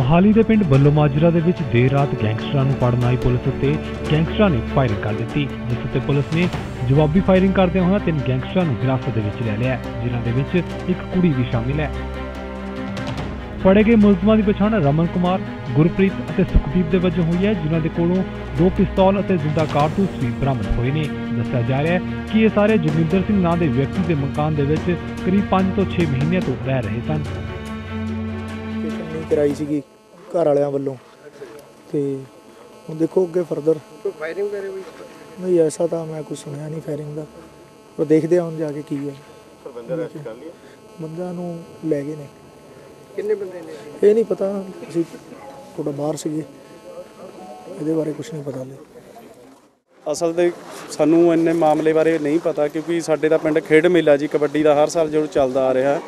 ਮੋਹਾਲੀ ਦੇ ਪਿੰਡ ਬੱਲੋ ਮਾਜਰਾ ਦੇ ਵਿੱਚ ਦੇਰ ਰਾਤ ਗੈਂਗਸਟਰਾਂ ਨੂੰ ਫੜਨ ਆਈ ਪੁਲਿਸ ਉੱਤੇ ਗੈਂਗਸਟਰਾਂ ਨੇ ਫਾਇਰਿੰਗ ਕਰ ਦਿੱਤੀ, ਜਿਸ ਉੱਤੇ ਪੁਲਿਸ ਨੇ ਜਵਾਬੀ ਫਾਇਰਿੰਗ ਕਰਦਿਆਂ ਹੋਇਆਂ ਤਿੰਨ ਗੈਂਗਸਟਰਾਂ ਨੂੰ ਹਿਰਾਸਤ ਦੇ ਵਿੱਚ ਲੈ ਲਿਆ, ਜਿਨ੍ਹਾਂ ਦੇ ਵਿੱਚ ਇੱਕ ਕੁੜੀ ਵੀ ਸ਼ਾਮਿਲ ਹੈ। ਫੜੇ ਗਏ ਮੁਲਜ਼ਮਾਂ ਦੀ ਪਛਾਣ ਰਮਨ ਕੁਮਾਰ, ਗੁਰਪ੍ਰੀਤ ਅਤੇ ਸੁਖਦੀਪ ਦੇ ਵਜੋਂ ਹੋਈ ਹੈ, ਜਿਨ੍ਹਾਂ ਦੇ ਕੋਲੋਂ ਦੋ ਪਿਸਤੌਲ ਅਤੇ ਜ਼ਿੰਦਾ ਕਾਰਤੂਸ ਵੀ ਬਰਾਮਦ ਹੋਏ ਨੇ। ਦੱਸਿਆ ਜਾ ਰਿਹਾ ਹੈ ਕਿ ਇਹ ਸਾਰੇ ਜੋਗਿੰਦਰ ਸਿੰਘ ਨਾਂ ਦੇ ਵਿਅਕਤੀ ਦੇ ਮਕਾਨ ਦੇ ਵਿੱਚ ਕਰੀਬ 5 ਤੋਂ 6 ਮਹੀਨਿਆਂ ਤੋਂ ਰਹਿ ਰਹੇ ਸਨ। ਕਰਾਈ ਸੀਗੀ ਘਰ ਵਾਲਿਆਂ ਵੱਲੋਂ। ਤੇ ਹੁਣ ਦੇਖੋ ਅੱਗੇ ਫਰਦਰ ਕੋਈ ਫਾਇਰਿੰਗ ਵਗੈਰਾ ਹੋਈ ਨਹੀਂ ਐਸਾ ਤਾਂ ਮੈਂ ਕੁਝ ਸੁਣਿਆ ਨਹੀਂ ਫਾਇਰਿੰਗ ਦਾ। ਪਰ ਦੇਖਦੇ ਹਾਂ ਹੁਣ ਜਾ ਕੇ ਕੀ ਹੈ। ਬੰਦਿਆਂ ਨੂੰ ਲੈ ਗਏ ਨੇ। ਕਿੰਨੇ ਬੰਦੇ ਨੇ? ਇਹ ਨਹੀਂ ਪਤਾ ਅਸੀਂ ਥੋੜਾ ਬਾਹਰ ਸੀਗੇ। ਇਹਦੇ ਬਾਰੇ ਕੁਝ ਨਹੀਂ ਪਤਾ ਲੈ ਅਸਲ ਤੇ ਸਾਨੂੰ ਇੰਨੇ ਮਾਮਲੇ ਬਾਰੇ ਨਹੀਂ ਪਤਾ ਕਿਉਂਕਿ ਸਾਡੇ ਦਾ ਪਿੰਡ ਖੇਡ ਮੇਲਾ ਜੀ ਕਬੱਡੀ ਦਾ ਹਰ ਸਾਲ ਜੋ ਚੱਲਦਾ ਆ ਰਿਹਾ।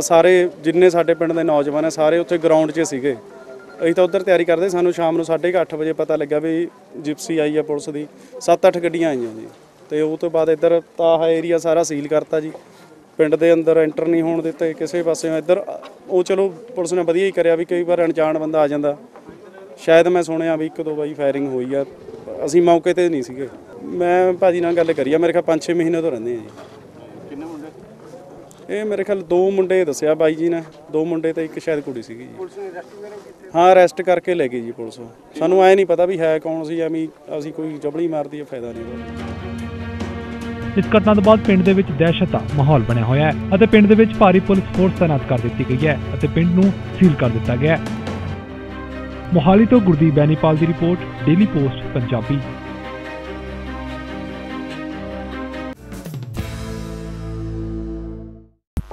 ਸਾਰੇ ਜਿੰਨੇ ਸਾਡੇ ਪਿੰਡ ਦੇ ਨੌਜਵਾਨ ਆ, ਸਾਰੇ ਉੱਥੇ ਗਰਾਊਂਡ 'ਚ ਸੀਗੇ। ਅਸੀਂ ਤਾਂ ਉੱਧਰ ਤਿਆਰੀ ਕਰਦੇ, ਸਾਨੂੰ ਸ਼ਾਮ ਨੂੰ 8:30 ਵਜੇ ਪਤਾ ਲੱਗਾ ਵੀ ਜਿਪਸੀ ਆਈ ਆ ਪੁਲਿਸ ਦੀ। 7-8 ਗੱਡੀਆਂ ਆਈਆਂ ਜੀ। ਤੇ ਉਹ ਤੋਂ ਬਾਅਦ ਇੱਧਰ ਤਾਹਾ ਏਰੀਆ ਸਾਰਾ ਸੀਲ ਕਰਤਾ ਜੀ। ਪਿੰਡ ਦੇ ਅੰਦਰ ਐਂਟਰ ਨਹੀਂ ਹੋਣ ਦਿੱਤੇ, ਕਿਸੇ ਪਾਸੇ ਇੱਧਰ, ਉਹ ਚਲੋ ਪੁਲਿਸ ਨੇ ਵਧੀਆ ਹੀ ਕਰਿਆ ਵੀ ਕਈ ਵਾਰ ਅਣਜਾਣ ਬੰਦਾ ਆ ਜਾਂਦਾ। ਸ਼ਾਇਦ ਮੈਂ ਸੁਣਿਆ ਵੀ ਇੱਕ ਦੋ ਵਾਰੀ ਫਾਇਰਿੰਗ ਹੋਈ ਆ। ਅਸੀਂ ਮੌਕੇ ਤੇ ਨਹੀਂ ਸੀਗੇ। ਮੈਂ ਭਾਜੀ ਨਾਲ ਗੱਲ ਕਰੀ ਆ, ਮੇਰੇ ਖਿਆਲ 5-6 ਮਹੀਨੇ ਤੋਂ ਰਹਿੰਦੇ ਆ ਜੀ। ਇਹ ਮੇਰੇ ਖਿਆਲ ਦੋ ਮੁੰਡੇ ਦੱਸਿਆ ਬਾਈ ਜੀ ਨੇ ਦੋ ਮੁੰਡੇ ਤੇ ਇੱਕ ਸ਼ਾਇਦ ਕੁੜੀ ਸੀਗੀ ਜੀ। ਪੁਲਿਸ ਨੇ ਅਰੈਸਟ ਵਗੈਰਾ ਕੀਤੇ? ਹਾਂ ਅਰੈਸਟ ਕਰਕੇ ਲੈ ਗਈ ਜੀ ਪੁਲਿਸ। ਸਾਨੂੰ ਐ ਨਹੀਂ ਪਤਾ ਵੀ ਹੈ ਕੌਣ ਸੀ ਐਵੇਂ ਅਸੀਂ ਕੋਈ ਜਬੜੀ ਮਾਰਦੀ ਹੈ ਫਾਇਦਾ ਨਹੀਂ ਇਸ ਘਟਨਾ ਤੋਂ ਬਾਅਦ ਪਿੰਡ ਦੇ ਵਿੱਚ ਦਹਿਸ਼ਤ ਦਾ ਮਾਹੌਲ ਬਣਿਆ ਹੋਇਆ ਹੈ ਅਤੇ ਪਿੰਡ ਦੇ ਵਿੱਚ ਭਾਰੀ ਪੁਲਿਸ ਫੋਰਸ ਤਾਇਨਾਤ ਕਰ ਦਿੱਤੀ ਗਈ ਹੈ ਅਤੇ ਪਿੰਡ ਨੂੰ ਸੀਲ ਕਰ ਦਿੱਤਾ ਗਿਆ ਹੈ। ਮੋਹਾਲੀ ਤੋਂ ਗੁਰਦੀਪ ਬੈਨੀਪਾਲ ਦੀ ਰਿਪੋਰਟ ਡੇਲੀ ਪੋਸਟ ਪੰਜਾਬੀ।